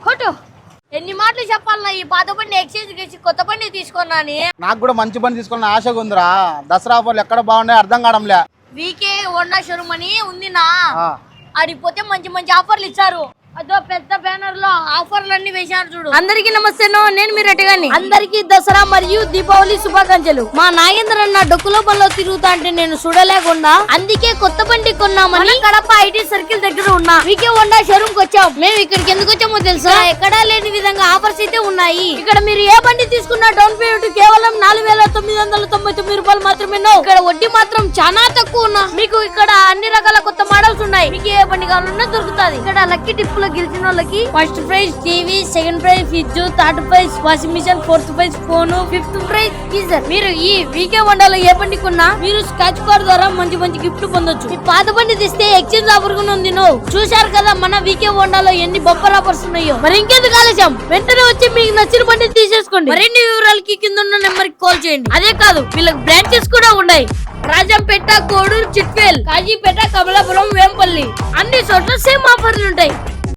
కొట్టు ఎన్ని మాటలు చెప్పాలన్నా ఈ పాత బండి ఎక్స్చేంజ్ చేసి కొత్త బండి తీసుకున్నాని? నాకు కూడా మంచి బండి తీసుకోవాలని ఆశగా ఉందిరా. దసరా ఆఫర్లు ఎక్కడ బాగున్నాయి అర్థం కావడంలే. వీకే హోండా షోరూమ్ అని ఉంది నా. ఆ, ఆడిపోతే మంచి మంచి ఆఫర్లు ఇచ్చారు. అదో పెద్ద బ్యానర్లో ఆఫర్లు అన్ని వేశారు చూడు. అందరికి నమస్తే నేను మీరు గాని అందరికి దసరా మరియు దీపావళి శుభాకాంక్షలు. మా నాగేంద్ర అన్న డొక్కులో పనిలో తిరుగుతా అంటే నేను చూడలేకుండా అందుకే కొత్త బండి కొన్నామని కడప ఐటీ సర్కిల్ దగ్గర ఉన్నా. వీకే హోండా షోరూమ్కి వచ్చాం. మేము ఇక్కడికి ఎందుకు వచ్చామో తెలుసా? ఎక్కడా లేని విధంగా ఆఫర్స్ అయితే ఉన్నాయి. ఇక్కడ మీరు ఏ బండి తీసుకున్నా డౌన్ పేమెంట్ కేవలం నాలుగు వేల తొమ్మిది వందల తొంభై తొమ్మిది రూపాయలు మాత్రమే ఇక్కడ వడ్డీ మాత్రం చాలా తక్కువ ఉన్నా. మీకు ఇక్కడ అన్ని రకాల కొత్త మోడల్స్ ఉన్నాయి. మీకు ఏ బండి కావాలన్నా దొరుకుతుంది. ఇక్కడ లక్కీ టిప్లో గెలిచిన వాళ్ళకి first prize TV second prize fridge third prize washing machine fourth prize phone fifth prize geyser మీరు ఈ వీకే వండలో ఏ బండి కొన్నా మీరు స్క్రాచ్ కార్డ్ ద్వారా మంచి మంచి గిఫ్ట్ పొందొచ్చు. ఈ పాత బండి తీస్తే ఎక్స్చేంజ్ ఆఫర్ కూడా ఉంది నో చూశారు కదా మన వీకే వండాలో ఎన్ని బొప్పర్ ఆఫర్స్ ఉన్నాయో. మరి ఇంకెందుకు ఆలస్యం? వెంటనే వచ్చి మీకు నచ్చిన బండి తీసేసుకోండి. మరిన్ని వివరాలకి కింద ఉన్న నెంబర్కి కాల్ చేయండి. అదే కాదు వీళ్ళకి బ్రాంచెస్ కూడా ఉన్నాయి. రాజంపేట కోడూరు చిట్వేల్ కాజీపేట కమలాపురం వేంపల్లి. అన్ని చోట్ల సేమ్ ఆఫర్లు ఉంటాయి.